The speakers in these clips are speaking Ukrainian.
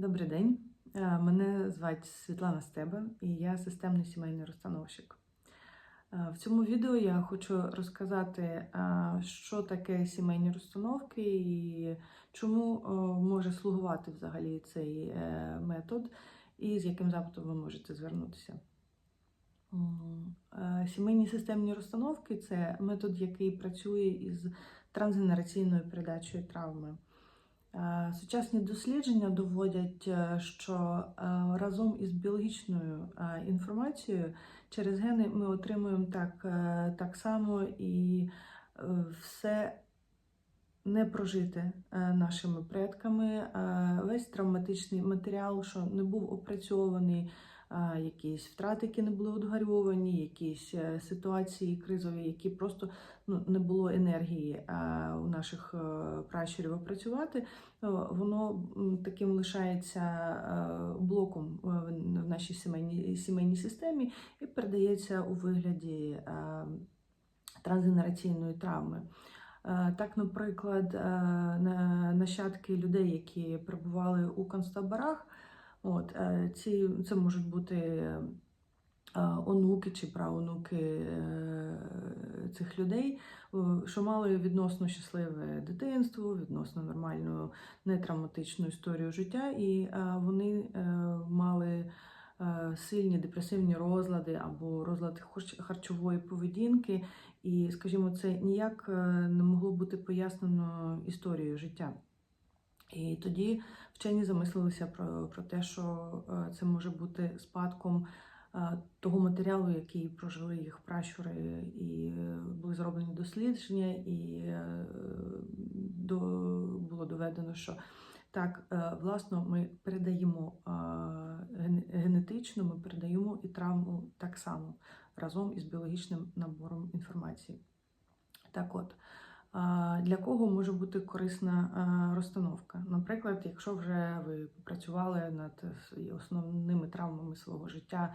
Добрий день. Е, Мене звати Світлана Стеба і я системний сімейний розстановщик. Е, В цьому відео я хочу розказати, е, що таке сімейні розстановки і чому може слугувати взагалі цей метод, і з яким запитом ви можете звернутися. Сімейні системні розстановки це метод, який працює із трансгенераційною передачею травми. Е, Сучасні дослідження доводять, е, що е, разом із біологічною інформацією через гени ми отримуємо так, так само і все не прожите нашими предками, весь травматичний матеріал, що не був опрацьований, якісь втрати, які не були одгарьовані, якісь е, ситуації кризові, які просто ну, не було енергії е, у наших е, пращурів опрацювати, воно таким лишається блоком в нашій сімейній, сімейній системі і передається у вигляді трансгенераційної травми. Так, наприклад, на- нащадки людей, які перебували у концтаборах, от, е, ці, це можуть бути е, онуки чи правонуки е, цих людей, що мали відносно щасливе дитинство, відносно нормальну нетравматичну історію життя, і вони мали сильні депресивні розлади або розлади харч- харчової поведінки. І, скажімо, це ніяк не могло бути пояснено історією життя. І тоді вчені замислилися про, про те, що е, це може бути спадком е, того матеріалу, який прожили їх пращури, і е, були зроблені дослідження, і до, було доведено, що так, власно, ми передаємо генетично, ми передаємо і травму так само разом із біологічним набором інформації. Так от, для кого може бути корисна розстановка? Наприклад, якщо вже ви попрацювали над основними травмами свого життя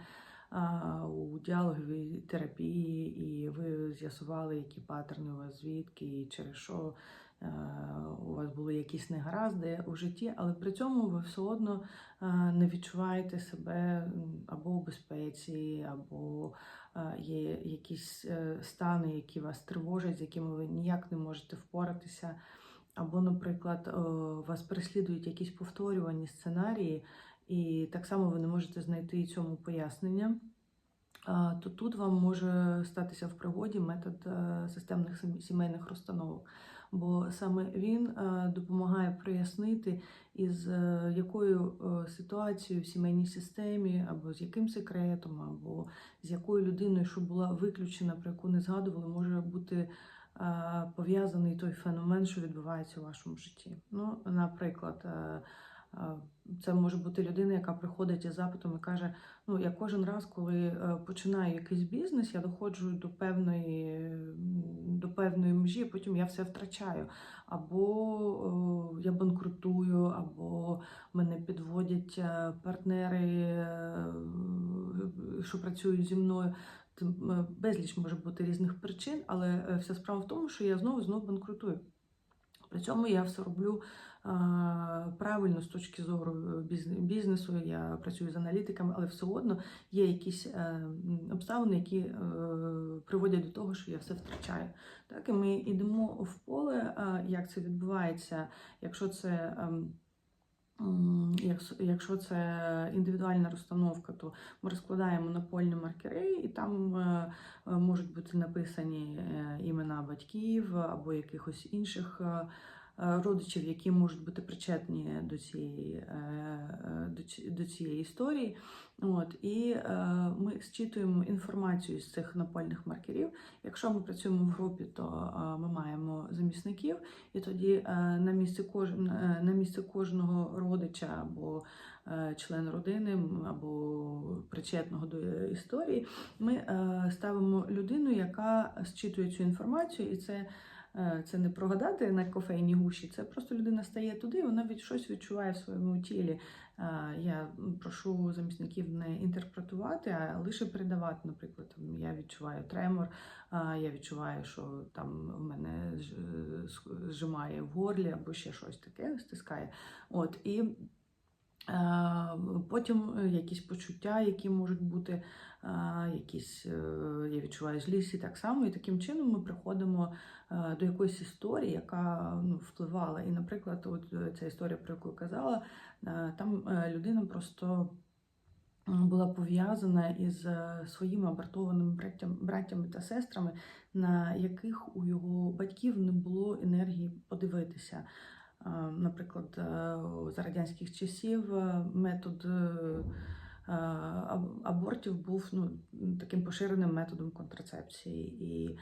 у діалоговій терапії, і ви з'ясували, які паттерни у вас звідки, і через що е, у вас були якісь негаразди у житті, але при цьому ви все одно е, не відчуваєте себе або у безпеці, або е, є якісь е, стани, які вас тривожать, з якими ви ніяк не можете впоратися. Або, наприклад, е, вас переслідують якісь повторювані сценарії, і так само ви не можете знайти цьому пояснення, то тут вам може статися в пригоді метод е, системних сімейних розстановок. Бо саме він е, допомагає прояснити, із е, якою е, ситуацією в сімейній системі, або з яким секретом, або з якою людиною, що була виключена, про яку не згадували, може бути пов'язаний той феномен, що відбувається у вашому житті. Ну, наприклад, це може бути людина, яка приходить із запитом і каже: ну я кожен раз, коли е, починаю якийсь бізнес, я доходжу до певної, до певної межі, потім я все втрачаю. Або я банкрутую, або мене підводять е, партнери, е, що працюють зі мною. Безліч може бути різних причин, але вся справа в тому, що я знову знову банкрутую. При цьому я все роблю е, правильно з точки зору бізнесу. Я працюю з аналітиками, але все одно є якісь е, обставини, які е, приводять до того, що я все втрачаю. Так, і ми йдемо в поле, е, як це відбувається, якщо це. Якщо це індивідуальна розстановка, то ми розкладаємо напольні маркери, і там е, е, можуть бути написані е, імена батьків або якихось інших родичів, які можуть бути причетні до цієї, е, е, до цієї історії. От, і е, ми зчитуємо інформацію з цих напольних маркерів. Якщо ми працюємо в групі, то е, ми маємо замісників, і тоді е, на місці кож... е, на місце кожного родича або е, член родини, або причетного до е, історії, ми е, ставимо людину, яка зчитує цю інформацію, і це. Е, Це не прогадати на кофейній гуші, це просто людина стає туди, вона від щось відчуває в своєму тілі. Е, Я прошу замісників не інтерпретувати, а лише передавати. Наприклад, я відчуваю тремор, я відчуваю, що там в мене е, зжимає в горлі або ще щось таке стискає. От і Е, Потім е, якісь почуття, які можуть бути, е, якісь е, я відчуваю злість і так само. І таким чином ми приходимо е, до якоїсь історії, яка ну, впливала. І, наприклад, от е, ця історія, про яку я казала, е, там е, людина просто була пов'язана із е, своїми абортованими браттям, браттями та сестрами, на яких у його батьків не було енергії подивитися. Е, Наприклад, е, за радянських часів е, метод аб- абортів був ну, таким поширеним методом контрацепції. І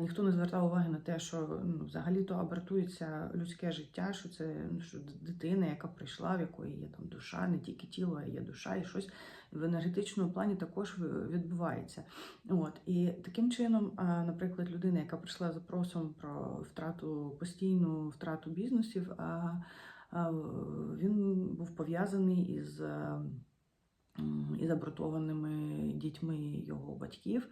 ніхто не звертав уваги на те, що ну, взагалі-то абортується людське життя, що це ну, що дитина, яка прийшла, в якої є там душа, не тільки тіло, а є душа, і щось в енергетичному плані також відбувається. От і таким чином, наприклад, людина, яка прийшла запросом про втрату постійну втрату бізнесів, він був пов'язаний із, е, із абортованими дітьми його батьків.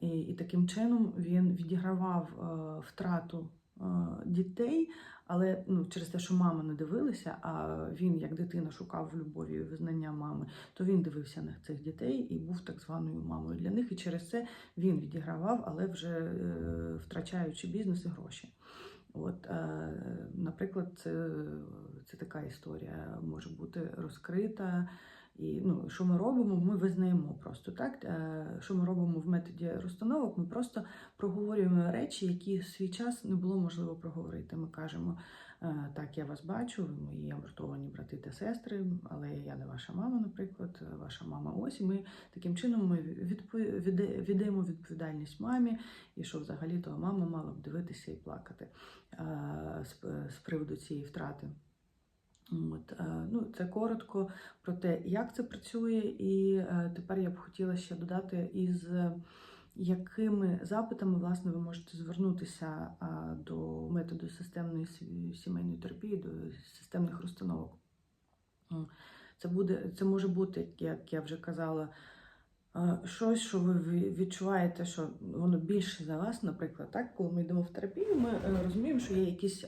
І, і таким чином він відігравав е, втрату е, дітей, але ну, через те, що мама не дивилася, а він, як дитина, шукав любові і визнання мами, то він дивився на цих дітей і був так званою мамою для них. І через це він відігравав, але вже е, втрачаючи бізнес і гроші. От, наприклад, це, це така історія може бути розкрита. І ну, що ми робимо? Ми визнаємо просто так. Е, Що ми робимо в методі розстановок? Ми просто проговорюємо речі, які в свій час не було можливо проговорити. Ми кажемо, е, так, я вас бачу, ви мої амортовані брати та сестри, але я не ваша мама, наприклад, ваша мама ось. І ми таким чином ми віддаємо відповідальність мамі, і що взагалі то мама мала б дивитися і плакати е, з приводу цієї втрати. От, е, ну, це коротко про те, як це працює, і е, тепер я б хотіла ще додати, із е, якими запитами власне ви можете звернутися до методу системної сімейної терапії, до системних розстановок. Це буде, це може бути, як я вже казала, щось, що ви відчуваєте, що воно більше за вас, наприклад, так, коли ми йдемо в терапію, ми розуміємо, що є якісь.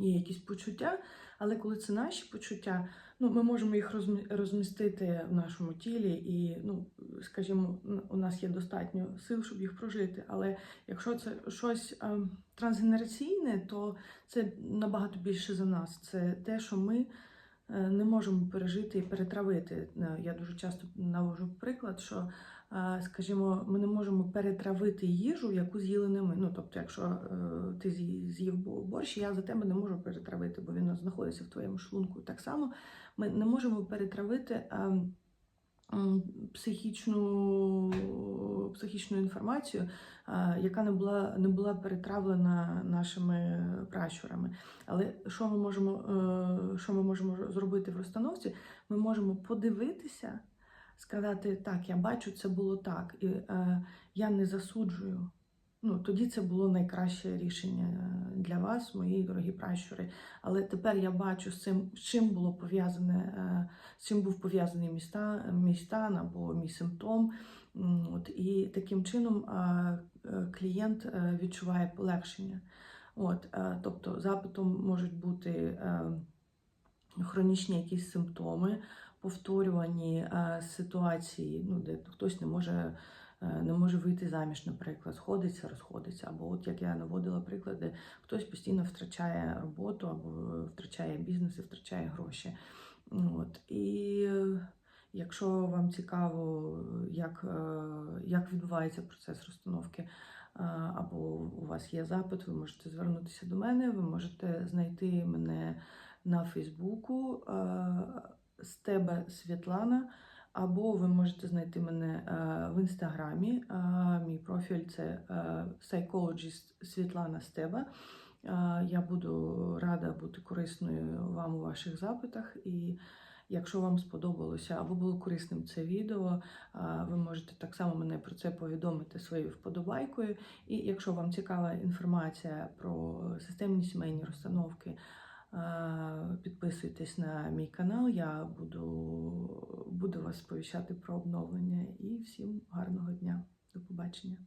Є якісь почуття, але коли це наші почуття, ну, ми можемо їх розмі- розмістити в нашому тілі, і, ну, скажімо, у нас є достатньо сил, щоб їх прожити. Але якщо це щось е, трансгенераційне, то це набагато більше за нас. Це те, що ми е, не можемо пережити і перетравити. Е, Я дуже часто навожу приклад, що скажімо, ми не можемо перетравити їжу, яку з'їли не ми. Ну, тобто, якщо е, ти з'їв бо- борщ, я за тебе не можу перетравити, бо він знаходиться в твоєму шлунку. Так само ми не можемо перетравити. е, Психічну, психічну інформацію, е, яка не була, не була перетравлена нашими пращурами. Але що ми можемо, що ми можемо зробити в розстановці? Ми можемо подивитися, сказати, так, я бачу, це було так, і е, я не засуджую. Ну, тоді це було найкраще рішення е, для вас, мої дорогі пращури. Але тепер я бачу з цим, з чим було пов'язане, е, з чим був пов'язаний мій стан, або мій симптом. От, і таким чином е, клієнт відчуває полегшення. От, тобто запитом можуть бути хронічні якісь симптоми, повторювані е, ситуації, ну, де хтось не може, е, не може вийти заміж, наприклад, сходиться, розходиться. Або от як я наводила приклади, хтось постійно втрачає роботу, або втрачає бізнес і втрачає гроші. От. І якщо вам цікаво, як, е, як відбувається процес розстановки, або у вас є запит, ви можете звернутися до мене, ви можете знайти мене на Фейсбуку Стеба Світлана, або ви можете знайти мене е, в інстаграмі. Е, Мій профіль це е, Psychologist Світлана Стеба. Я буду рада бути корисною вам у ваших запитах. І якщо вам сподобалося або було корисним це відео, ви можете так само мене про це повідомити своєю вподобайкою. І якщо вам цікава інформація про системні сімейні розстановки, підписуйтесь на мій канал. Я буду, буду вас сповіщати про обновлення. І всім гарного дня. До побачення.